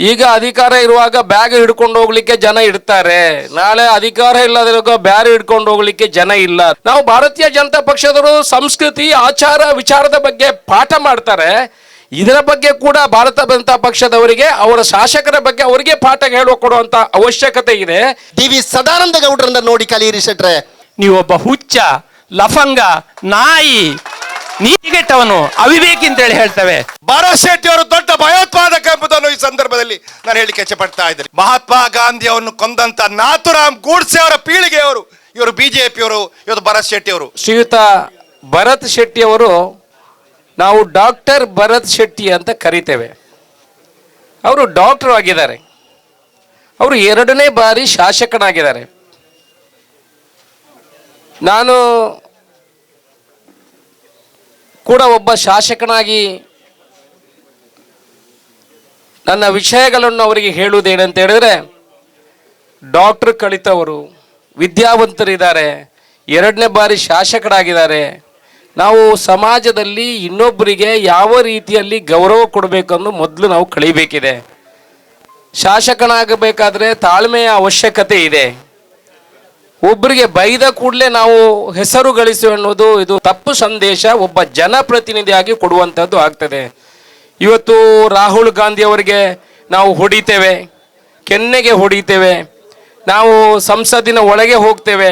ಈಗ ಅಧಿಕಾರ ಇರುವಾಗ ಬ್ಯಾಗ್ ಹಿಡ್ಕೊಂಡು ಹೋಗ್ಲಿಕ್ಕೆ ಜನ ಇಡ್ತಾರೆ. ನಾಳೆ ಅಧಿಕಾರ ಇಲ್ಲದಿರುವಾಗ ಬ್ಯಾಗ್ ಹಿಡ್ಕೊಂಡು ಹೋಗ್ಲಿಕ್ಕೆ ಜನ ಇಲ್ಲ. ನಾವು ಭಾರತೀಯ ಜನತಾ ಪಕ್ಷದವರು ಸಂಸ್ಕೃತಿ ಆಚಾರ ವಿಚಾರದ ಬಗ್ಗೆ ಪಾಠ ಮಾಡ್ತಾರೆ. ಇದರ ಬಗ್ಗೆ ಕೂಡ ಭಾರತ ಜನತಾ ಪಕ್ಷದವರಿಗೆ ಅವರ ಶಾಸಕರ ಬಗ್ಗೆ ಅವರಿಗೆ ಪಾಠ ಹೇಳಿಕೊಡುವಂತ ಅವಶ್ಯಕತೆ ಇದೆ. ಡಿ ವಿ ಸದಾನಂದ ಗೌಡ್ರನ್ನ ನೋಡಿ ಕಲಿಯಿರಿ ಶೆಟ್ರೆ. ನೀವೊಬ್ಬ ಹುಚ್ಚ ಲಫಂಗ ನಾಯಿ ನೀತಿಗೆಟ್ಟವನು ಅವಿವೇಕಿ ಅಂತೇಳಿ ಹೇಳ್ತವೆ. ಭರತ್ ಶೆಟ್ಟಿ ಅವರು ದೊಡ್ಡ ಭಯೋತ್ಪಾದಕ ಈ ಸಂದರ್ಭದಲ್ಲಿ ನಾನು ಹೇಳಿಕೆ ಪಡ್ತಾ ಇದ್ದೇನೆ. ಮಹಾತ್ಮ ಗಾಂಧಿ ಅವರನ್ನು ಕೊಂದಂತ ನಾಥುರಾಮ್ ಗೂಡ್ಸೆ ಅವರ ಪೀಳಿಗೆಯವರು, ಇವರು ಬಿಜೆಪಿಯವರು ಇವತ್ತು ಭರತ್ ಶೆಟ್ಟಿ ಅವರು ಶ್ರೀಯುತ ಭರತ್ ಶೆಟ್ಟಿ ಅವರು ನಾವು ಡಾಕ್ಟರ್ ಭರತ್ ಶೆಟ್ಟಿ ಅಂತ ಕರಿತೇವೆ. ಅವರು ಡಾಕ್ಟರ್ ಆಗಿದ್ದಾರೆ. ಅವರು ಎರಡನೇ ಬಾರಿ ಶಾಸಕನಾಗಿದ್ದಾರೆ. ನಾನು ಕೂಡ ಒಬ್ಬ ಶಾಸಕನಾಗಿ ನನ್ನ ವಿಷಯಗಳನ್ನು ಅವರಿಗೆ ಹೇಳುವುದೇನಂತ ಹೇಳಿದ್ರೆ, ಡಾಕ್ಟರ್ ಕಲಿತವರು ವಿದ್ಯಾವಂತರಿದ್ದಾರೆ, ಎರಡನೇ ಬಾರಿ ಶಾಸಕರಾಗಿದ್ದಾರೆ. ನಾವು ಸಮಾಜದಲ್ಲಿ ಇನ್ನೊಬ್ಬರಿಗೆ ಯಾವ ರೀತಿಯಲ್ಲಿ ಗೌರವ ಕೊಡಬೇಕನ್ನು ಮೊದಲು ನಾವು ಕಳಿಬೇಕಿದೆ. ಶಾಸಕನಾಗಬೇಕಾದ್ರೆ ತಾಳ್ಮೆಯ ಅವಶ್ಯಕತೆ ಇದೆ. ಒಬ್ಬರಿಗೆ ಬೈದ ಕೂಡಲೇ ನಾವು ಹೆಸರು ಗಳಿಸುವ ಅನ್ನೋದು ಇದು ತಪ್ಪು ಸಂದೇಶ, ಒಬ್ಬ ಜನಪ್ರತಿನಿಧಿಯಾಗಿ ಕೊಡುವಂಥದ್ದು ಆಗ್ತದೆ. ಇವತ್ತು ರಾಹುಲ್ ಗಾಂಧಿ ಅವರಿಗೆ ನಾವು ಹೊಡಿತೇವೆ, ಕೆನ್ನೆಗೆ ಹೊಡಿತೇವೆ, ನಾವು ಸಂಸತ್ತಿನ ಒಳಗೆ ಹೋಗ್ತೇವೆ,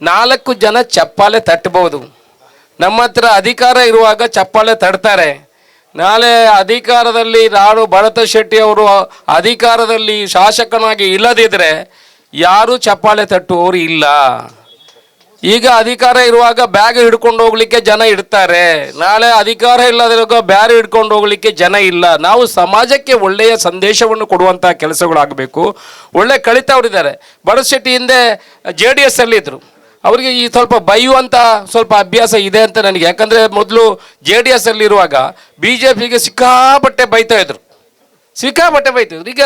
ನಾಲ್ಕು ಜನ ಚಪ್ಪಾಳೆ ತಟ್ಟಬಹುದು. ನಮ್ಮ ಹತ್ರ ಅಧಿಕಾರ ಇರುವಾಗ ಚಪ್ಪಾಳೆ ತಡ್ತಾರೆ. ನಾಳೆ ಅಧಿಕಾರದಲ್ಲಿ ರಾಡು ಭರತ ಶೆಟ್ಟಿ ಅವರು ಅಧಿಕಾರದಲ್ಲಿ ಶಾಸಕನಾಗಿ ಇಲ್ಲದಿದ್ದರೆ ಯಾರೂ ಚಪ್ಪಾಳೆ ತಟ್ಟುವವರು ಇಲ್ಲ. ಈಗ ಅಧಿಕಾರ ಇರುವಾಗ ಬ್ಯಾಗ್ ಹಿಡ್ಕೊಂಡು ಹೋಗ್ಲಿಕ್ಕೆ ಜನ ಇಡ್ತಾರೆ. ನಾಳೆ ಅಧಿಕಾರ ಇಲ್ಲದಿರುವಾಗ ಬ್ಯಾಗ್ ಹಿಡ್ಕೊಂಡು ಹೋಗ್ಲಿಕ್ಕೆ ಜನ ಇಲ್ಲ. ನಾವು ಸಮಾಜಕ್ಕೆ ಒಳ್ಳೆಯ ಸಂದೇಶವನ್ನು ಕೊಡುವಂತಹ ಕೆಲಸಗಳಾಗಬೇಕು. ಒಳ್ಳೆ ಕಳಿತವರಿದ್ದಾರೆ ಬಡಶೆಟ್ಟಿ ಶೆಟ್ಟಿ ಹಿಂದೆ ಜೆ ಡಿ ಎಸ್ ಅಲ್ಲಿ ಇದ್ರು. ಅವರಿಗೆ ಈ ಸ್ವಲ್ಪ ಬೈಯುವಂತ ಸ್ವಲ್ಪ ಅಭ್ಯಾಸ ಇದೆ ಅಂತ ನನಗೆ. ಯಾಕಂದ್ರೆ ಮೊದಲು ಜೆ ಡಿ ಎಸ್ ಅಲ್ಲಿ ಇರುವಾಗ ಬಿ ಜೆ ಪಿಗೆ ಸಿಕ್ಕಾಪಟ್ಟೆ ಬೈತಾ ಇದ್ರು. ಸಿಕ್ಕಾಪಟ್ಟೆ ಬೈತು ಈಗ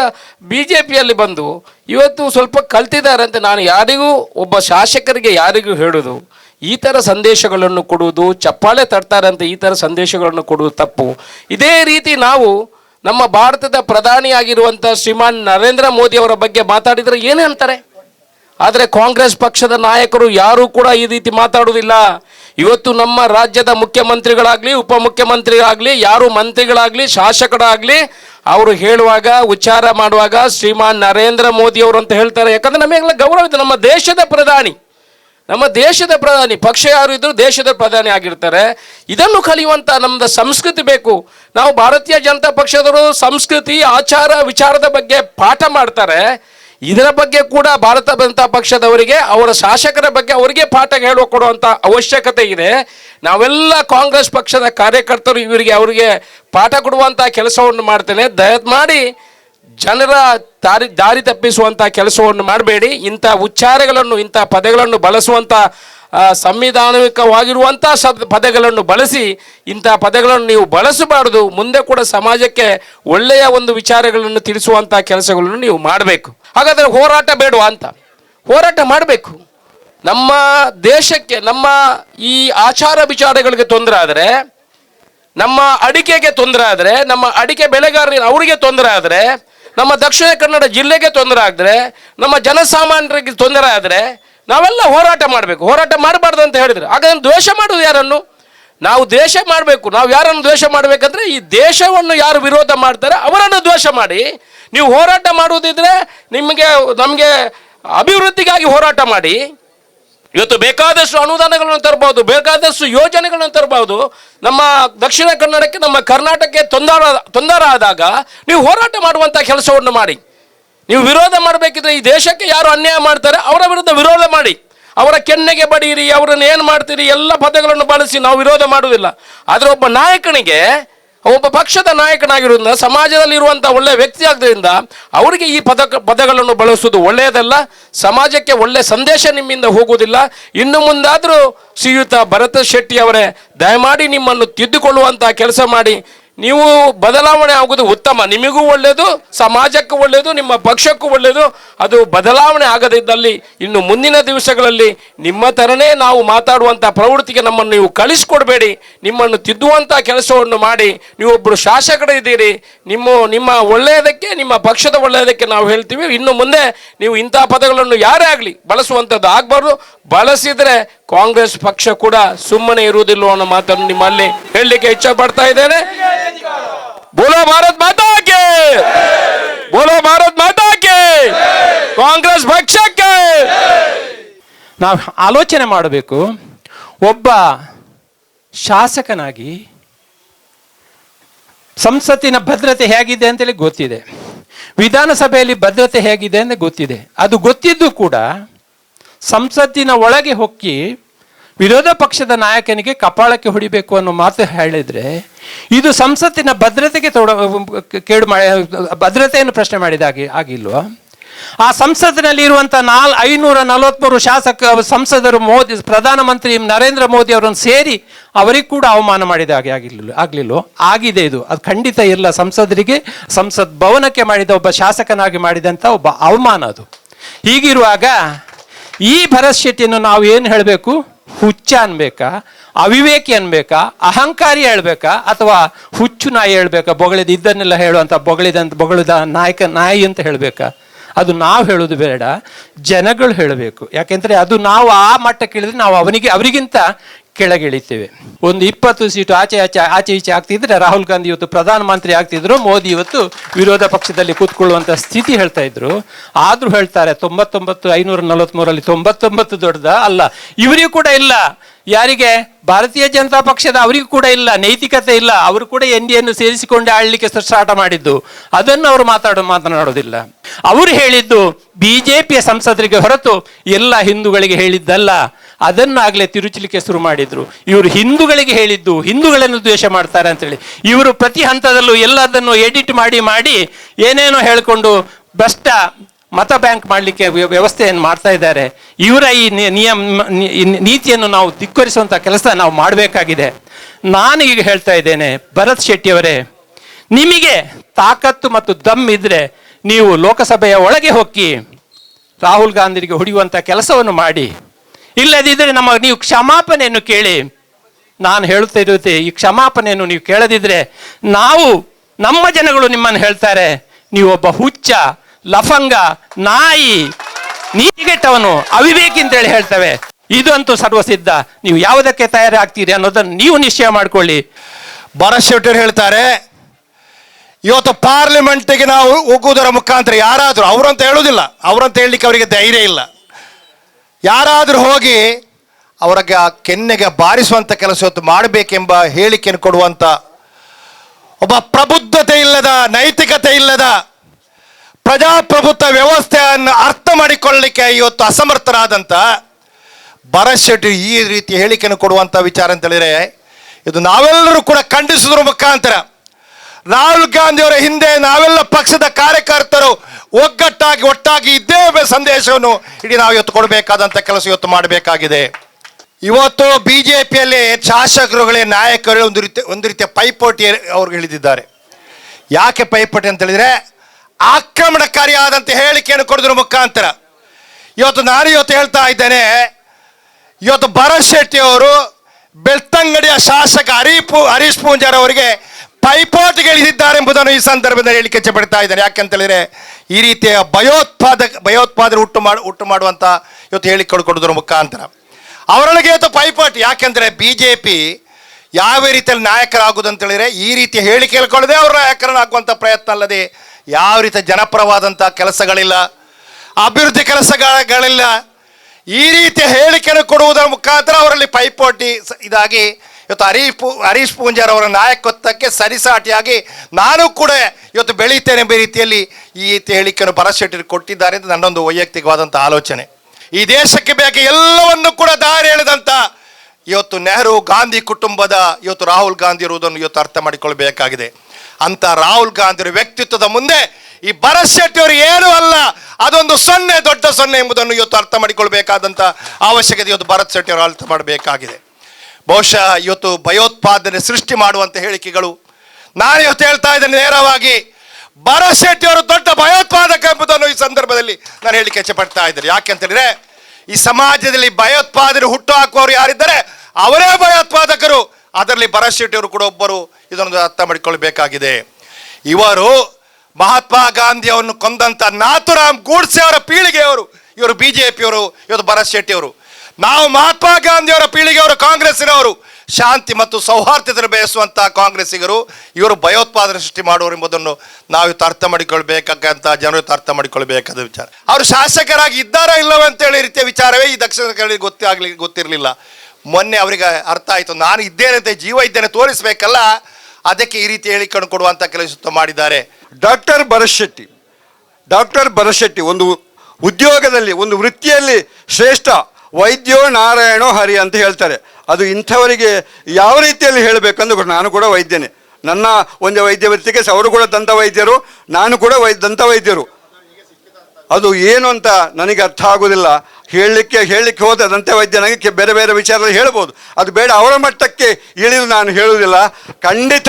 ಬಿ ಜೆ ಪಿಯಲ್ಲಿ ಬಂದು ಇವತ್ತು ಸ್ವಲ್ಪ ಕಲ್ತಿದ್ದಾರೆ ಅಂತ ನಾನು ಯಾರಿಗೂ ಒಬ್ಬ ಶಾಸಕರಿಗೆ ಯಾರಿಗೂ ಹೇಳೋದು. ಈ ಥರ ಸಂದೇಶಗಳನ್ನು ಕೊಡುವುದು, ಚಪ್ಪಾಳೆ ತಡ್ತಾರೆ ಅಂತ ಈ ಥರ ಸಂದೇಶಗಳನ್ನು ಕೊಡುವುದು ತಪ್ಪು. ಇದೇ ರೀತಿ ನಾವು ನಮ್ಮ ಭಾರತದ ಪ್ರಧಾನಿಯಾಗಿರುವಂಥ ಶ್ರೀಮಾನ್ ನರೇಂದ್ರ ಮೋದಿ ಅವರ ಬಗ್ಗೆ ಮಾತಾಡಿದರೆ ಏನೇ ಅಂತಾರೆ? ಆದರೆ ಕಾಂಗ್ರೆಸ್ ಪಕ್ಷದ ನಾಯಕರು ಯಾರೂ ಕೂಡ ಈ ರೀತಿ ಮಾತಾಡುವುದಿಲ್ಲ. ಇವತ್ತು ನಮ್ಮ ರಾಜ್ಯದ ಮುಖ್ಯಮಂತ್ರಿಗಳಾಗಲಿ, ಉಪಮುಖ್ಯಮಂತ್ರಿಗಳಾಗಲಿ, ಯಾರು ಮಂತ್ರಿಗಳಾಗಲಿ, ಶಾಸಕರಾಗಲಿ, ಅವರು ಹೇಳುವಾಗ, ಉಚ್ಚಾರ ಮಾಡುವಾಗ ಶ್ರೀಮಾನ್ ನರೇಂದ್ರ ಮೋದಿ ಅವರು ಅಂತ ಹೇಳ್ತಾರೆ. ಯಾಕಂದ್ರೆ ನಮಗೆಲ್ಲ ಗೌರವ ಇದೆ. ನಮ್ಮ ದೇಶದ ಪ್ರಧಾನಿ, ನಮ್ಮ ದೇಶದ ಪ್ರಧಾನಿ, ಪಕ್ಷ ಯಾರು ಇದ್ರು ದೇಶದ ಪ್ರಧಾನಿ ಆಗಿರ್ತಾರೆ. ಇದನ್ನು ಕಲಿಯುವಂತ ನಮ್ಮದು ಸಂಸ್ಕೃತಿ ಬೇಕು. ನಾವು ಭಾರತೀಯ ಜನತಾ ಪಕ್ಷದವರು ಸಂಸ್ಕೃತಿ, ಆಚಾರ, ವಿಚಾರದ ಬಗ್ಗೆ ಪಾಠ ಮಾಡ್ತಾರೆ. ಇದರ ಬಗ್ಗೆ ಕೂಡ ಭಾರತ ಜನತಾ ಪಕ್ಷದವರಿಗೆ, ಅವರ ಶಾಸಕರ ಬಗ್ಗೆ ಅವರಿಗೆ ಪಾಠ ಹೇಳುವ ಕೊಡುವಂತ ಅವಶ್ಯಕತೆ ಇದೆ. ನಾವೆಲ್ಲ ಕಾಂಗ್ರೆಸ್ ಪಕ್ಷದ ಕಾರ್ಯಕರ್ತರು, ಇವರಿಗೆ ಅವರಿಗೆ ಪಾಠ ಕೊಡುವಂಥ ಕೆಲಸವನ್ನು ಮಾಡ್ತೇನೆ. ದಯಮಾಡಿ ಜನರ ದಾರಿ ದಾರಿ ತಪ್ಪಿಸುವಂಥ ಕೆಲಸವನ್ನು ಮಾಡಬೇಡಿ. ಇಂಥ ಉಚ್ಚಾರಗಳನ್ನು, ಇಂಥ ಪದಗಳನ್ನು ಬಳಸುವಂಥ ಸಂವಿಧಾನಿಕವಾಗಿರುವಂಥ ಶಬ್ದ ಪದಗಳನ್ನು ಬಳಸಿ ಇಂಥ ಪದಗಳನ್ನು ನೀವು ಬಳಸಬಾರದು. ಮುಂದೆ ಕೂಡ ಸಮಾಜಕ್ಕೆ ಒಳ್ಳೆಯ ಒಂದು ವಿಚಾರಗಳನ್ನು ತಿಳಿಸುವಂಥ ಕೆಲಸಗಳನ್ನು ನೀವು ಮಾಡಬೇಕು. ಹಾಗಾದರೆ ಹೋರಾಟ ಬೇಡವಾ ಅಂತ? ಹೋರಾಟ ಮಾಡಬೇಕು. ನಮ್ಮ ದೇಶಕ್ಕೆ, ನಮ್ಮ ಈ ಆಚಾರ ವಿಚಾರಗಳಿಗೆ ತೊಂದರೆ ಆದರೆ, ನಮ್ಮ ಅಡಿಕೆಗೆ ತೊಂದರೆ ಆದರೆ, ನಮ್ಮ ಅಡಿಕೆ ಬೆಳೆಗಾರರಿಗೆ, ಅವರಿಗೆ ತೊಂದರೆ ಆದರೆ, ನಮ್ಮ ದಕ್ಷಿಣ ಕನ್ನಡ ಜಿಲ್ಲೆಗೆ ತೊಂದರೆ ಆದರೆ, ನಮ್ಮ ಜನಸಾಮಾನ್ಯರಿಗೆ ತೊಂದರೆ ಆದರೆ ನಾವೆಲ್ಲ ಹೋರಾಟ ಮಾಡಬೇಕು. ಹೋರಾಟ ಮಾಡಬಾರ್ದು ಅಂತ ಹೇಳಿದ್ರು. ಹಾಗಾದ್ರೆ ದ್ವೇಷ ಮಾಡೋದು ಯಾರನ್ನು? ನಾವು ದ್ವೇಷ ಮಾಡಬೇಕು. ನಾವು ಯಾರನ್ನು ದ್ವೇಷ ಮಾಡಬೇಕಂದ್ರೆ ಈ ದೇಶವನ್ನು ಯಾರು ವಿರೋಧ ಮಾಡ್ತಾರೆ ಅವರನ್ನು ದ್ವೇಷ ಮಾಡಿ. ನೀವು ಹೋರಾಟ ಮಾಡುವುದಿದ್ರೆ ನಿಮಗೆ, ನಮಗೆ ಅಭಿವೃದ್ಧಿಗಾಗಿ ಹೋರಾಟ ಮಾಡಿ. ಇವತ್ತು ಬೇಕಾದಷ್ಟು ಅನುದಾನಗಳನ್ನು ತರಬಹುದು, ಬೇಕಾದಷ್ಟು ಯೋಜನೆಗಳನ್ನು ತರಬಹುದು. ನಮ್ಮ ದಕ್ಷಿಣ ಕನ್ನಡಕ್ಕೆ, ನಮ್ಮ ಕರ್ನಾಟಕಕ್ಕೆ ತೊಂದರೆ ತೊಂದರೆ ಆದಾಗ ನೀವು ಹೋರಾಟ ಮಾಡುವಂಥ ಕೆಲಸವನ್ನು ಮಾಡಿ. ನೀವು ವಿರೋಧ ಮಾಡಬೇಕಿದ್ರೆ ಈ ದೇಶಕ್ಕೆ ಯಾರು ಅನ್ಯಾಯ ಮಾಡ್ತಾರೆ, ಅವರ ವಿರುದ್ಧ ವಿರೋಧ ಮಾಡಿ. ಅವರ ಕೆನ್ನೆಗೆ ಬಡಿಯಿರಿ ಅವರನ್ನು ಏನು ಮಾಡ್ತೀರಿ, ಎಲ್ಲ ಪದಗಳನ್ನು ಬಳಸಿ ನಾವು ವಿರೋಧ ಮಾಡುವುದಿಲ್ಲ. ಆದರೆ ಒಬ್ಬ ನಾಯಕನಿಗೆ, ಒಬ್ಬ ಪಕ್ಷದ ನಾಯಕನಾಗಿರೋದ್ರಿಂದ ಸಮಾಜದಲ್ಲಿ ಇರುವಂಥ ಒಳ್ಳೆಯ ವ್ಯಕ್ತಿ ಆದ್ದರಿಂದ ಅವರಿಗೆ ಈ ಪದ, ಪದಗಳನ್ನು ಬಳಸುವುದು ಒಳ್ಳೆಯದಲ್ಲ. ಸಮಾಜಕ್ಕೆ ಒಳ್ಳೆಯ ಸಂದೇಶ ನಿಮ್ಮಿಂದ ಹೋಗುವುದಿಲ್ಲ. ಇನ್ನು ಮುಂದಾದರೂ ಶ್ರೀಯುತ ಭರತ ಶೆಟ್ಟಿ ಅವರೇ, ದಯಮಾಡಿ ನಿಮ್ಮನ್ನು ತಿದ್ದುಕೊಳ್ಳುವಂಥ ಕೆಲಸ ಮಾಡಿ. ನೀವು ಬದಲಾವಣೆ ಆಗೋದು ಉತ್ತಮ. ನಿಮಗೂ ಒಳ್ಳೆಯದು ಸಮಾಜಕ್ಕೂ ಒಳ್ಳೆಯದು ನಿಮ್ಮ ಪಕ್ಷಕ್ಕೂ ಒಳ್ಳೆಯದು ಅದು ಬದಲಾವಣೆ ಆಗದಿದ್ದಲ್ಲಿ ಇನ್ನು ಮುಂದಿನ ದಿವಸಗಳಲ್ಲಿ ನಿಮ್ಮ ಥರನೇ ನಾವು ಮಾತಾಡುವಂಥ ಪ್ರವೃತ್ತಿಗೆ ನಮ್ಮನ್ನು ನೀವು ಕಳಿಸ್ಕೊಡ್ಬೇಡಿ. ನಿಮ್ಮನ್ನು ತಿದ್ದುವಂಥ ಕೆಲಸವನ್ನು ಮಾಡಿ. ನೀವೊಬ್ಬರು ಶಾಸಕರಿದ್ದೀರಿ ನಿಮ್ಮ ನಿಮ್ಮ ಒಳ್ಳೆಯದಕ್ಕೆ, ನಿಮ್ಮ ಪಕ್ಷದ ಒಳ್ಳೆಯದಕ್ಕೆ ನಾವು ಹೇಳ್ತೀವಿ. ಇನ್ನು ಮುಂದೆ ನೀವು ಇಂಥ ಪದಗಳನ್ನು ಯಾರೇ ಆಗಲಿ ಬಳಸುವಂಥದ್ದು ಆಗಬಾರ್ದು. ಬಳಸಿದರೆ ಕಾಂಗ್ರೆಸ್ ಪಕ್ಷ ಕೂಡ ಸುಮ್ಮನೆ ಇರುವುದಿಲ್ಲ ಅನ್ನೋ ಮಾತನ್ನು ನಿಮ್ಮಲ್ಲಿ ಹೇಳಲಿಕ್ಕೆ ಇಚ್ಛೆ ಪಡ್ತಾ ಇದ್ದೇನೆ ಬೋಲೋ ಭಾರತ್ ಮಾತಾ ಕೆ ಬೋಲೋ ಭಾರತ್ ಮಾತಾ ಕೆ ಕಾಂಗ್ರೆಸ್ ಪಕ್ಷಕ್ಕೆ. ನಾವು ಆಲೋಚನೆ ಮಾಡಬೇಕು. ಒಬ್ಬ ಶಾಸಕನಾಗಿ ಸಂಸತ್ತಿನ ಭದ್ರತೆ ಹೇಗಿದೆ ಅಂತೇಳಿ ಗೊತ್ತಿದೆ. ವಿಧಾನಸಭೆಯಲ್ಲಿ ಭದ್ರತೆ ಹೇಗಿದೆ ಅಂತ ಗೊತ್ತಿದೆ. ಅದು ಗೊತ್ತಿದ್ದು ಕೂಡ ಸಂಸತ್ತಿನ ಒಳಗೆ ಹೊಕ್ಕಿ ವಿರೋಧ ಪಕ್ಷದ ನಾಯಕನಿಗೆ ಕಪಾಳಕ್ಕೆ ಹೊಡಿಬೇಕು ಅನ್ನೋ ಮಾತು ಹೇಳಿದ್ರೆ ಇದು ಸಂಸತ್ತಿನ ಭದ್ರತೆಗೆ ತೊಡ ಕೇಡು ಮಾಡಿ ಭದ್ರತೆಯನ್ನು ಪ್ರಶ್ನೆ ಮಾಡಿದಾಗಿ ಆಗಿಲ್ವಾ? ಆ ಸಂಸತ್ತಿನಲ್ಲಿ ಇರುವಂತ ನಾಲ್ ಐನೂರ ನಲವತ್ಮೂರು ಶಾಸಕ ಸಂಸದರು ಮೋದಿ, ಪ್ರಧಾನಮಂತ್ರಿ ನರೇಂದ್ರ ಮೋದಿ ಅವರನ್ನು ಸೇರಿ ಅವರಿಗೆ ಕೂಡ ಅವಮಾನ ಮಾಡಿದ ಹಾಗೆ ಆಗಿರ್ಲಿಲ್ಲ, ಆಗಲಿಲ್ಲೋ? ಆಗಿದೆ ಇದು. ಅದು ಖಂಡಿತ ಇಲ್ಲ ಸಂಸದರಿಗೆ, ಸಂಸತ್ ಭವನಕ್ಕೆ ಮಾಡಿದ ಒಬ್ಬ ಶಾಸಕನಾಗಿ ಮಾಡಿದಂಥ ಒಬ್ಬ ಅವಮಾನ ಅದು. ಹೀಗಿರುವಾಗ ಈ ಭರತ್ ಶೆಟ್ಟಿಯನ್ನು ನಾವು ಏನು ಹೇಳಬೇಕು? ಹುಚ್ಚ ಅನ್ಬೇಕಾ? ಅವಿವೇಕಿ ಅನ್ಬೇಕಾ? ಅಹಂಕಾರಿ ಹೇಳ್ಬೇಕಾ? ಅಥವಾ ಹುಚ್ಚು ನಾಯಿ ಹೇಳ್ಬೇಕಾ? ಬೊಗಳಿದ ಇದ್ದನ್ನೆಲ್ಲ ಹೇಳುವಂತ ಬೊಗಳಿದಂತ, ಬೊಗಳಿದ ನಾಯಕ, ನಾಯಿ ಅಂತ ಹೇಳ್ಬೇಕಾ? ಅದು ನಾವು ಹೇಳೋದು ಬೇಡ, ಜನಗಳು ಹೇಳಬೇಕು. ಯಾಕೆಂದರೆ ಅದು ನಾವು ಆ ಮಟ್ಟಕ್ಕೆ ಇಳಿದ್ರೆ ನಾವು ಅವನಿಗೆ, ಅವರಿಗಿಂತ ಕೆಳಗಿಳಿತೇವೆ. ಒಂದು ಇಪ್ಪತ್ತು ಸೀಟು ಆಚೆ ಆಚೆ ಆಚೆ, ಈಚೆ ಆಗ್ತಿದ್ರೆ ರಾಹುಲ್ ಗಾಂಧಿ ಇವತ್ತು ಪ್ರಧಾನಮಂತ್ರಿ ಆಗ್ತಿದ್ರು, ಮೋದಿ ಇವತ್ತು ವಿರೋಧ ಪಕ್ಷದಲ್ಲಿ ಕೂತ್ಕೊಳ್ಳುವಂಥ ಸ್ಥಿತಿ ಹೇಳ್ತಾ ಇದ್ರು. ಆದರೂ ಹೇಳ್ತಾರೆ ತೊಂಬತ್ತೊಂಬತ್ತು, ಐನೂರ ನಲವತ್ಮೂರಲ್ಲಿ ತೊಂಬತ್ತೊಂಬತ್ತು ದೊಡ್ಡದ ಅಲ್ಲ. ಇವರಿಗೂ ಕೂಡ ಇಲ್ಲ. ಯಾರಿಗೆ? ಭಾರತೀಯ ಜನತಾ ಪಕ್ಷದ ಅವರಿಗೂ ಕೂಡ ಇಲ್ಲ, ನೈತಿಕತೆ ಇಲ್ಲ. ಅವರು ಕೂಡ ಎನ್ ಡಿ ಅನ್ನು ಸೇರಿಸಿಕೊಂಡು ಆಳ್ಲಿಕ್ಕೆ ಸ್ಟಾರ್ಟ್ ಮಾಡಿದ್ದು. ಅದನ್ನು ಅವರು ಮಾತಾಡ ಮಾತನಾಡೋದಿಲ್ಲ. ಅವರು ಹೇಳಿದ್ದು ಬಿಜೆಪಿಯ ಸಂಸದರಿಗೆ ಹೊರತು ಎಲ್ಲ ಹಿಂದೂಗಳಿಗೆ ಹೇಳಿದ್ದಲ್ಲ. ಅದನ್ನಾಗಲೇ ತಿರುಚಲಿಕ್ಕೆ ಶುರು ಮಾಡಿದ್ರು. ಇವರು ಹಿಂದೂಗಳಿಗೆ ಹೇಳಿದ್ದು, ಹಿಂದೂಗಳನ್ನು ದ್ವೇಷ ಮಾಡ್ತಾರೆ ಅಂತೇಳಿ. ಇವರು ಪ್ರತಿ ಹಂತದಲ್ಲೂ ಎಲ್ಲದನ್ನು ಎಡಿಟ್ ಮಾಡಿ ಮಾಡಿ ಏನೇನೋ ಹೇಳಿಕೊಂಡು ಭ್ರಷ್ಟ ಮತ ಬ್ಯಾಂಕ್ ಮಾಡಲಿಕ್ಕೆ ವ್ಯವಸ್ಥೆಯನ್ನು ಮಾಡ್ತಾ ಇದ್ದಾರೆ. ಇವರ ಈ ನಿಯಮ ನೀತಿಯನ್ನು ನಾವು ಧಿಕ್ಕರಿಸುವಂಥ ಕೆಲಸ ನಾವು ಮಾಡಬೇಕಾಗಿದೆ. ನಾನು ಈಗ ಹೇಳ್ತಾ ಇದ್ದೇನೆ, ಭರತ್ ಶೆಟ್ಟಿ ಅವರೇ ನಿಮಗೆ ತಾಕತ್ತು ಮತ್ತು ದಮ್ ಇದ್ರೆ ನೀವು ಲೋಕಸಭೆಯ ಒಳಗೆ ಹೋಗಿ ರಾಹುಲ್ ಗಾಂಧಿಗೆ ಹೊಡೆಯುವಂಥ ಕೆಲಸವನ್ನು ಮಾಡಿ. ಇಲ್ಲದಿದ್ದರೆ ನಮ್ಮ ನೀವು ಕ್ಷಮಾಪಣೆಯನ್ನು ಕೇಳಿ. ನಾನು ಹೇಳುತ್ತಾ ಇರುತ್ತೆ ಈ ಕ್ಷಮಾಪಣೆಯನ್ನು ನೀವು ಕೇಳದಿದ್ರೆ ನಾವು ನಮ್ಮ ಜನಗಳು ನಿಮ್ಮನ್ನು ಹೇಳ್ತಾರೆ, ನೀವು ಒಬ್ಬ ಹುಚ್ಚ ಲಫಂಗ, ನಾಯಿ ನೀತಿಗೆಟ್ಟವನು ಅವಿವೇಕಿ ಅಂತೇಳಿ ಹೇಳ್ತವೆ. ಇದು ಅಂತೂ ಸರ್ವಸಿದ್ಧ. ನೀವು ಯಾವುದಕ್ಕೆ ತಯಾರಿ ಆಗ್ತೀರಿ ಅನ್ನೋದನ್ನು ನೀವು ನಿಶ್ಚಯ ಮಾಡ್ಕೊಳ್ಳಿ. ಭರತ್ ಹೇಳ್ತಾರೆ, ಇವತ್ತು ಪಾರ್ಲಿಮೆಂಟ್ಗೆ ನಾವು ಹೋಗುವುದರ ಮುಖಾಂತರ ಯಾರಾದರೂ, ಅವರಂತ ಹೇಳುವುದಿಲ್ಲ, ಅವರಂತ ಹೇಳಲಿಕ್ಕೆ ಅವರಿಗೆ ಧೈರ್ಯ ಇಲ್ಲ. ಯಾರಾದರೂ ಹೋಗಿ ಅವರಿಗೆ ಆ ಕೆನ್ನೆಗೆ ಬಾರಿಸುವಂಥ ಕೆಲಸ ಇವತ್ತು ಮಾಡಬೇಕೆಂಬ ಹೇಳಿಕೆಯನ್ನು ಕೊಡುವಂಥ ಒಬ್ಬ ಪ್ರಬುದ್ಧತೆ ಇಲ್ಲದ, ನೈತಿಕತೆ ಇಲ್ಲದ ಪ್ರಜಾಪ್ರಭುತ್ವ ವ್ಯವಸ್ಥೆಯನ್ನು ಅರ್ಥ ಮಾಡಿಕೊಳ್ಳಲಿಕ್ಕೆ ಇವತ್ತು ಅಸಮರ್ಥರಾದಂಥ ಭರತ್ ಶೆಟ್ಟಿ ಈ ರೀತಿ ಹೇಳಿಕೆಯನ್ನು ಕೊಡುವಂಥ ವಿಚಾರ ಅಂತ ಹೇಳಿದ್ರೆ, ಇದು ನಾವೆಲ್ಲರೂ ಕೂಡ ಖಂಡಿಸೋದ್ರ ಮುಖಾಂತರ ರಾಹುಲ್ ಗಾಂಧಿಯವರ ಹಿಂದೆ ನಾವೆಲ್ಲ ಪಕ್ಷದ ಕಾರ್ಯಕರ್ತರು ಒಗ್ಗಟ್ಟಾಗಿ ಒಟ್ಟಾಗಿ ಇದ್ದೇ ಸಂದೇಶವನ್ನು ಇಡೀ ನಾವು ಇವತ್ತು ಕೊಡಬೇಕಾದಂಥ ಕೆಲಸ ಇವತ್ತು ಮಾಡಬೇಕಾಗಿದೆ. ಇವತ್ತು ಬಿ ಜೆ ಪಿಯಲ್ಲಿ ಶಾಸಕರುಗಳೇ ನಾಯಕರು ಒಂದು ರೀತಿ ಒಂದು ರೀತಿಯ ಪೈಪೋಟಿ ಅವ್ರಿಗೆ ಇಳಿದಿದ್ದಾರೆ ಯಾಕೆ ಪೈಪೋಟಿ ಅಂತ ಹೇಳಿದ್ರೆ ಆಕ್ರಮಣಕಾರಿಯಾದಂಥ ಹೇಳಿಕೆಯನ್ನು ಕೊಡೋದ್ರ ಮುಖಾಂತರ. ಇವತ್ತು ನಾನು ಇವತ್ತು ಹೇಳ್ತಾ ಇದ್ದೇನೆ, ಇವತ್ತು ಭರತ್ ಶೆಟ್ಟಿ ಅವರು ಬೆಳ್ತಂಗಡಿಯ ಶಾಸಕ ಹರಿಪು ಹರೀಶ್ ಪೂಂಜಾರ್ ಅವರಿಗೆ ಪೈಪೋಟಿಗಳಿದ್ದಾರೆ ಎಂಬುದನ್ನು ಈ ಸಂದರ್ಭದಲ್ಲಿ ಹೇಳಿಕೆ ಪಡ್ತಾ ಇದ್ದಾರೆ ಯಾಕೆಂತ ಹೇಳಿದ್ರೆ, ಈ ರೀತಿಯ ಭಯೋತ್ಪಾದಕ ಭಯೋತ್ಪಾದನೆ ಹುಟ್ಟು ಮಾಡಿ, ಹುಟ್ಟು ಮಾಡುವಂತ ಇವತ್ತು ಹೇಳಿಕೆ ಕೊಡೋದ್ರ ಮುಖಾಂತರ. ಅವರೊಳಗೆ ಇವತ್ತು ಪೈಪೋಟಿ. ಯಾಕೆಂದ್ರೆ ಬಿ ಜೆ ಪಿ ಯಾವ ರೀತಿಯಲ್ಲಿ ನಾಯಕರಾಗುವುದು ಅಂತ ಹೇಳಿದ್ರೆ, ಈ ರೀತಿ ಹೇಳಿಕೆ ಹೇಳ್ಕೊಳ್ಳದೆ ಅವರು ನಾಯಕರನ್ನಾಗುವಂಥ ಪ್ರಯತ್ನ ಅಲ್ಲದೆ ಯಾವ ರೀತಿ ಜನಪರವಾದಂಥ ಕೆಲಸಗಳಿಲ್ಲ, ಅಭಿವೃದ್ಧಿ ಕೆಲಸಗಳಿಲ್ಲ, ಈ ರೀತಿಯ ಹೇಳಿಕೆಯನ್ನು ಕೊಡುವುದರ ಮುಖಾಂತರ ಅವರಲ್ಲಿ ಪೈಪೋಟಿ ಇದಾಗಿ, ಇವತ್ತು ಹರೀಶ್ ಹರೀಶ್ ಪೂಂಜಾರ್ ಅವರ ನಾಯಕತ್ವಕ್ಕೆ ಸರಿಸಾಟಿಯಾಗಿ ನಾನು ಕೂಡ ಇವತ್ತು ಬೆಳೀತೇನೆ ಎಂಬ ರೀತಿಯಲ್ಲಿ ಈ ರೀತಿ ಹೇಳಿಕೆಯನ್ನು ಶೆಟ್ಟಿ ಕೊಟ್ಟಿದ್ದಾರೆ ಅಂತ ನನ್ನೊಂದು ವೈಯಕ್ತಿಕವಾದಂಥ ಆಲೋಚನೆ. ಈ ದೇಶಕ್ಕೆ ಬೇಕು ಎಲ್ಲವನ್ನು ಕೂಡ ದಾರಿ ಎಳೆದಂಥ ಇವತ್ತು ನೆಹರು ಗಾಂಧಿ ಕುಟುಂಬದ, ಇವತ್ತು ರಾಹುಲ್ ಗಾಂಧಿ ಇರುವುದನ್ನು ಇವತ್ತು ಅರ್ಥ ಮಾಡಿಕೊಳ್ಬೇಕಾಗಿದೆ ಅಂತ ರಾಹುಲ್ ಗಾಂಧಿ ವ್ಯಕ್ತಿತ್ವದ ಮುಂದೆ ಈ ಭರತ್ ಶೆಟ್ಟಿ ಅವರು ಏನೂ ಅಲ್ಲ. ಅದೊಂದು ಸೊನ್ನೆ, ದೊಡ್ಡ ಸೊನ್ನೆ ಎಂಬುದನ್ನು ಇವತ್ತು ಅರ್ಥ ಮಾಡಿಕೊಳ್ಬೇಕಾದಂಥ ಅವಶ್ಯಕತೆ ಇವತ್ತು ಭರತ್ ಶೆಟ್ಟಿ ಅವರು ಅರ್ಥ ಮಾಡಬೇಕಾಗಿದೆ. ಬಹುಶಃ ಇವತ್ತು ಭಯೋತ್ಪಾದನೆ ಸೃಷ್ಟಿ ಮಾಡುವಂಥ ಹೇಳಿಕೆಗಳು. ನಾನು ಇವತ್ತು ಹೇಳ್ತಾ ಇದ್ದೇನೆ ನೇರವಾಗಿ, ಭರತ್ ಶೆಟ್ಟಿ ಅವರು ದೊಡ್ಡ ಭಯೋತ್ಪಾದಕ ಎಂಬುದನ್ನು ಈ ಸಂದರ್ಭದಲ್ಲಿ ನಾನು ಹೇಳಿಕೆ ಇಚ್ಛೆಪಡ್ತಾ ಇದ್ದೇನೆ. ಯಾಕೆ ಅಂತ ಹೇಳಿದ್ರೆ, ಈ ಸಮಾಜದಲ್ಲಿ ಭಯೋತ್ಪಾದನೆ ಹುಟ್ಟು ಹಾಕುವವರು ಯಾರಿದ್ದಾರೆ? ಅವರೇ ಭಯೋತ್ಪಾದಕರು. ಅದರಲ್ಲಿ ಭರತ್ ಶೆಟ್ಟಿ ಅವರು ಕೂಡ ಒಬ್ಬರು ಇದನ್ನು ಅರ್ಥ ಮಾಡಿಕೊಳ್ಳಬೇಕಾಗಿದೆ. ಇವರು ಮಹಾತ್ಮ ಗಾಂಧಿಯನ್ನು ಕೊಂದಂತ ನಾಥುರಾಮ್ ಗೂಡ್ಸೆ ಅವರ ಪೀಳಿಗೆಯವರು, ಇವರು ಬಿಜೆಪಿಯವರು, ಇವರು ಭರತ್ ಶೆಟ್ಟಿ ಅವರು ನಾವು ಮಹಾತ್ಮ ಗಾಂಧಿಯವರ ಪೀಳಿಗೆಯವರು, ಕಾಂಗ್ರೆಸ್ಸಿನವರು, ಶಾಂತಿ ಮತ್ತು ಸೌಹಾರ್ದತೆಯನ್ನು ಬಯಸುವಂತಹ ಕಾಂಗ್ರೆಸ್ಸಿಗರು, ಇವರು ಭಯೋತ್ಪಾದನೆ ಸೃಷ್ಟಿ ಮಾಡುವರು ಎಂಬುದನ್ನು ನಾವು ಅರ್ಥ ಮಾಡಿಕೊಳ್ಬೇಕಂತ ಜನರು ಅರ್ಥ ಮಾಡಿಕೊಳ್ಬೇಕಾದ ವಿಚಾರ. ಅವರು ಶಾಸಕರಾಗಿ ಇದ್ದಾರಾ ಇಲ್ಲವೋ ಅಂತೇಳಿ ರೀತಿಯ ವಿಚಾರವೇ ಈ ದಕ್ಷಿಣ ಕನ್ನಡ ಗೊತ್ತಾಗ್ಲಿ ಗೊತ್ತಿರಲಿಲ್ಲ. ಮೊನ್ನೆ ಅವರಿಗೆ ಅರ್ಥ ಆಯಿತು, ನಾನು ಇದ್ದೇನೆ ಅಂತ ಜೀವ ಇದ್ದೇನೆ, ತೋರಿಸಬೇಕಲ್ಲ, ಅದಕ್ಕೆ ಈ ರೀತಿ ಹೇಳಿಕೊಂಡು ಕೊಡುವಂಥ ಕೆಲಸ ಮಾಡಿದ್ದಾರೆ. ಡಾಕ್ಟರ್ ಭರಶೆಟ್ಟಿ ಡಾಕ್ಟರ್ ಭರಶೆಟ್ಟಿ ಒಂದು ಉದ್ಯೋಗದಲ್ಲಿ, ಒಂದು ವೃತ್ತಿಯಲ್ಲಿ ಶ್ರೇಷ್ಠ, ವೈದ್ಯೋ ನಾರಾಯಣೋ ಹರಿ ಅಂತ ಹೇಳ್ತಾರೆ. ಅದು ಇಂಥವರಿಗೆ ಯಾವ ರೀತಿಯಲ್ಲಿ ಹೇಳಬೇಕಂದು. ನಾನು ಕೂಡ ವೈದ್ಯನೇ. ನನ್ನ ಒಂದು ವೈದ್ಯ ವೃತ್ತಿಗೆ ಅವರು ಕೂಡ ದಂತ ವೈದ್ಯರು ನಾನು ಕೂಡ ವೈ ದಂತ ವೈದ್ಯರು ಅದು ಏನು ಅಂತ ನನಗೆ ಅರ್ಥ ಆಗೋದಿಲ್ಲ. ಹೇಳಲಿಕ್ಕೆ ಹೇಳಲಿಕ್ಕೆ ಹೋದ ದಂತ ವೈದ್ಯ ಕೆ- ಬೇರೆ ಬೇರೆ ವಿಚಾರದಲ್ಲಿ ಹೇಳ್ಬೋದು. ಅದು ಬೇಡ, ಅವರ ಮಟ್ಟಕ್ಕೆ ಇಳಿದು ನಾನು ಹೇಳುವುದಿಲ್ಲ. ಖಂಡಿತ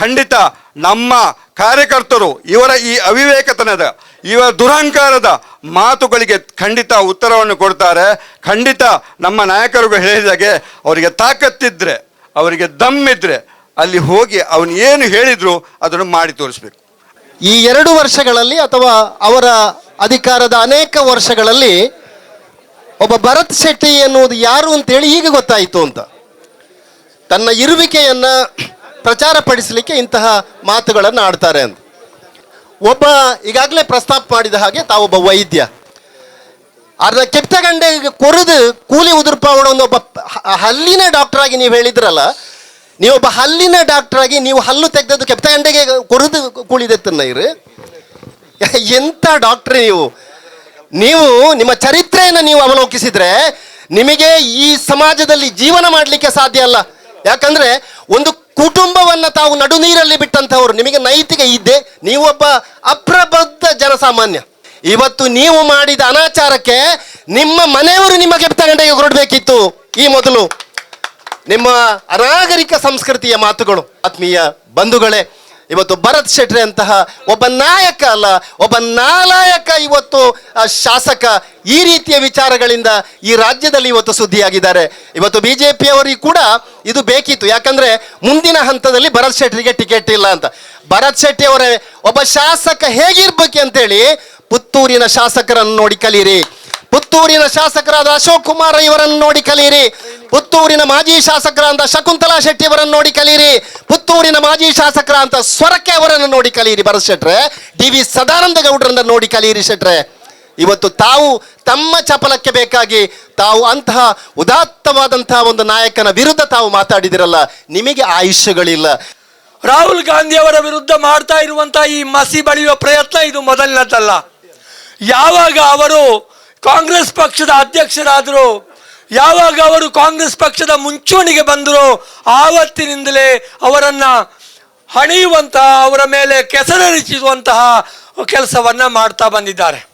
ಖಂಡಿತ ನಮ್ಮ ಕಾರ್ಯಕರ್ತರು, ಇವರ ಈ ಅವಿವೇಕತನದ, ಇವರ ದುರಹಂಕಾರದ ಮಾತುಗಳಿಗೆ ಖಂಡಿತ ಉತ್ತರವನ್ನು ಕೊಡ್ತಾರೆ. ಖಂಡಿತ ನಮ್ಮ ನಾಯಕರು ಹೇಳಿದಾಗೆ ಅವರಿಗೆ ತಾಕತ್ತಿದ್ರೆ, ಅವರಿಗೆ ದಮ್ಮಿದ್ರೆ ಅಲ್ಲಿ ಹೋಗಿ ಅವನು ಏನು ಹೇಳಿದ್ರು ಅದನ್ನು ಮಾಡಿ ತೋರಿಸ್ಬೇಕು. ಈ ಎರಡು ವರ್ಷಗಳಲ್ಲಿ ಅಥವಾ ಅವರ ಅಧಿಕಾರದ ಅನೇಕ ವರ್ಷಗಳಲ್ಲಿ ಒಬ್ಬ ಭರತ್ ಶೆಟ್ಟಿ ಎನ್ನುವುದು ಯಾರು ಅಂತೇಳಿ ಈಗ ಗೊತ್ತಾಯಿತು ಅಂತ. ತನ್ನ ಇರುವಿಕೆಯನ್ನ ಪ್ರಚಾರ ಪಡಿಸಲಿಕ್ಕೆ ಇಂತಹ ಮಾತುಗಳನ್ನು ಆಡ್ತಾರೆ ಅಂತ. ಒಬ್ಬ ಈಗಾಗಲೇ ಪ್ರಸ್ತಾಪ ಮಾಡಿದ ಹಾಗೆ ತಾವೊಬ್ಬ ವೈದ್ಯ. ಅರ್ಧ ಕೆಪ್ತಗಂಡೆ ಕೊರೆದು ಕೂಲಿ ಉದುರು ಒಂದು ಒಬ್ಬ ಹಲ್ಲಿನ ಡಾಕ್ಟರ್ ಆಗಿ ನೀವು ಹೇಳಿದ್ರಲ್ಲ, ನೀವೊಬ್ಬ ಹಲ್ಲಿನ ಡಾಕ್ಟರ್ ಆಗಿ ನೀವು ಹಲ್ಲು ತೆಗೆದದ್ದು ಕೆಪ್ತಗಂಡೆಗೆ ಕೊರೆದು ಕೂಲಿದೆತ್ತನ್ನ ಇರು ಎಂಥ ಡಾಕ್ಟ್ರ್ ನೀವು? ನೀವು ನಿಮ್ಮ ಚರಿತ್ರೆಯನ್ನು ನೀವು ಅವಲೋಕಿಸಿದ್ರೆ ನಿಮಗೆ ಈ ಸಮಾಜದಲ್ಲಿ ಜೀವನ ಮಾಡಲಿಕ್ಕೆ ಸಾಧ್ಯ ಅಲ್ಲ. ಯಾಕಂದ್ರೆ ಒಂದು ಕುಟುಂಬವನ್ನ ತಾವು ನಡು ನೀರಲ್ಲಿ ಬಿಟ್ಟಂತವರು ನಿಮಗೆ ನೈತಿಕ ಇದ್ದೆ ನೀವು ಒಬ್ಬ ಅಪ್ರಬುದ್ಧ ಜನಸಾಮಾನ್ಯ. ಇವತ್ತು ನೀವು ಮಾಡಿದ ಅನಾಚಾರಕ್ಕೆ ನಿಮ್ಮ ಮನೆಯವರು ನಿಮಗೆ ತಗೊಂಡಾಗ ಹೊರಡಬೇಕಿತ್ತು ಈ ಮೊದಲು. ನಿಮ್ಮ ಅನಾಗರಿಕ ಸಂಸ್ಕೃತಿಯ ಮಾತುಗಳು ಆತ್ಮೀಯ ಬಂಧುಗಳೇ ಇವತ್ತು ಭರತ್ ಶೆಟ್ರಿ ಅಂತಹ ಒಬ್ಬ ನಾಯಕ ಅಲ್ಲ, ಒಬ್ಬ ನಾಲಾಯಕ ಇವತ್ತು ಶಾಸಕ ಈ ರೀತಿಯ ವಿಚಾರಗಳಿಂದ ಈ ರಾಜ್ಯದಲ್ಲಿ ಇವತ್ತು ಸುದ್ದಿಯಾಗಿದ್ದಾರೆ. ಇವತ್ತು ಬಿಜೆಪಿಯವರಿಗೆ ಕೂಡ ಇದು ಬೇಕಿತ್ತು. ಯಾಕಂದ್ರೆ ಮುಂದಿನ ಹಂತದಲ್ಲಿ ಭರತ್ ಶೆಟ್ಟಿಗೆ ಟಿಕೆಟ್ ಇಲ್ಲ ಅಂತ. ಭರತ್ ಶೆಟ್ಟಿ ಅವರೇ ಒಬ್ಬ ಶಾಸಕ ಹೇಗಿರ್ಬೇಕು ಅಂತೇಳಿ ಪುತ್ತೂರಿನ ಶಾಸಕರನ್ನು ನೋಡಿ ಕಲೀರಿ. ಪುತ್ತೂರಿನ ಶಾಸಕರಾದ ಅಶೋಕ್ ಕುಮಾರ್ ಇವರನ್ನು ನೋಡಿ ಕಲೀರಿ. ಪುತ್ತೂರಿನ ಮಾಜಿ ಶಾಸಕರಾದ ಶಕುಂತಲಾ ಶೆಟ್ಟಿ ಅವರನ್ನು ನೋಡಿ ಕಲೀರಿ. ಪುತ್ತೂರಿನ ಮಾಜಿ ಶಾಸಕರ ಅಂತ ಸ್ವರಕ್ಕೆ ಅವರನ್ನು ನೋಡಿ ಕಲಿಯಿರಿ ಭರತ್ ಶೆಟ್ರೆ. ಡಿ ವಿ ಸದಾನಂದ ಗೌಡರನ್ನ ನೋಡಿ ಕಲಿಯಿರಿ ಶೆಟ್ರೆ. ಇವತ್ತು ತಾವು ತಮ್ಮ ಚಪಲಕ್ಕೆ ಬೇಕಾಗಿ ತಾವು ಅಂತಹ ಉದಾತ್ತವಾದಂತಹ ಒಂದು ನಾಯಕನ ವಿರುದ್ಧ ತಾವು ಮಾತಾಡಿದಿರಲ್ಲ. ನಿಮಗೆ ಆಯುಷ್ಯಗಳಿಲ್ಲ. ರಾಹುಲ್ ಗಾಂಧಿ ಅವರ ವಿರುದ್ಧ ಮಾಡ್ತಾ ಇರುವಂತಹ ಈ ಮಸಿ ಬಳಿಯುವ ಪ್ರಯತ್ನ ಇದು ಮೊದಲಿನದ್ದಲ್ಲ. ಯಾವಾಗ ಅವರು ಕಾಂಗ್ರೆಸ್ ಪಕ್ಷದ ಅಧ್ಯಕ್ಷರಾದರು ಯಾವಾಗ ಅವರು ಕಾಂಗ್ರೆಸ್ ಪಕ್ಷದ ಮುಂಚೂಣಿಗೆ ಬಂದರು ಆವತ್ತಿನಿಂದಲೇ ಅವರನ್ನ ಹಣಿಯುವಂತಹ, ಅವರ ಮೇಲೆ ಕೆಸರಿಸುವಂತಹ ಕೆಲಸವನ್ನ ಮಾಡ್ತಾ ಬಂದಿದ್ದಾರೆ.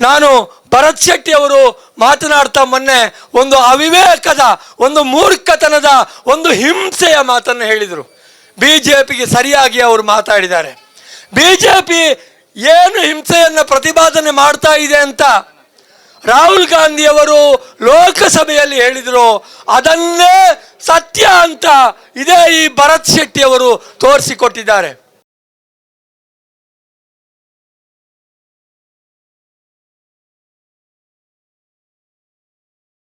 ನಾನು ಭರತ್ ಶೆಟ್ಟಿ ಅವರು ಮಾತನಾಡ್ತಾ ಮೊನ್ನೆ ಒಂದು ಅವಿವೇಕದ, ಒಂದು ಮೂರ್ಖತನದ, ಒಂದು ಹಿಂಸೆಯ ಮಾತನ್ನು ಹೇಳಿದರು. ಬಿ ಜೆ ಪಿಗೆ ಸರಿಯಾಗಿ ಅವರು ಮಾತಾಡಿದ್ದಾರೆ. ಬಿ ಜೆ ಪಿ ಏನು ಹಿಂಸೆಯನ್ನು ಪ್ರತಿಪಾದನೆ ಮಾಡ್ತಾ ಇದೆ ಅಂತ ರಾಹುಲ್ ಗಾಂಧಿ ಅವರು ಲೋಕಸಭೆಯಲ್ಲಿ ಹೇಳಿದರು ಅದನ್ನೇ ಸತ್ಯ ಅಂತ ಇದೇ ಈ ಭರತ್ ಶೆಟ್ಟಿ ಅವರು ತೋರಿಸಿಕೊಟ್ಟಿದ್ದಾರೆ.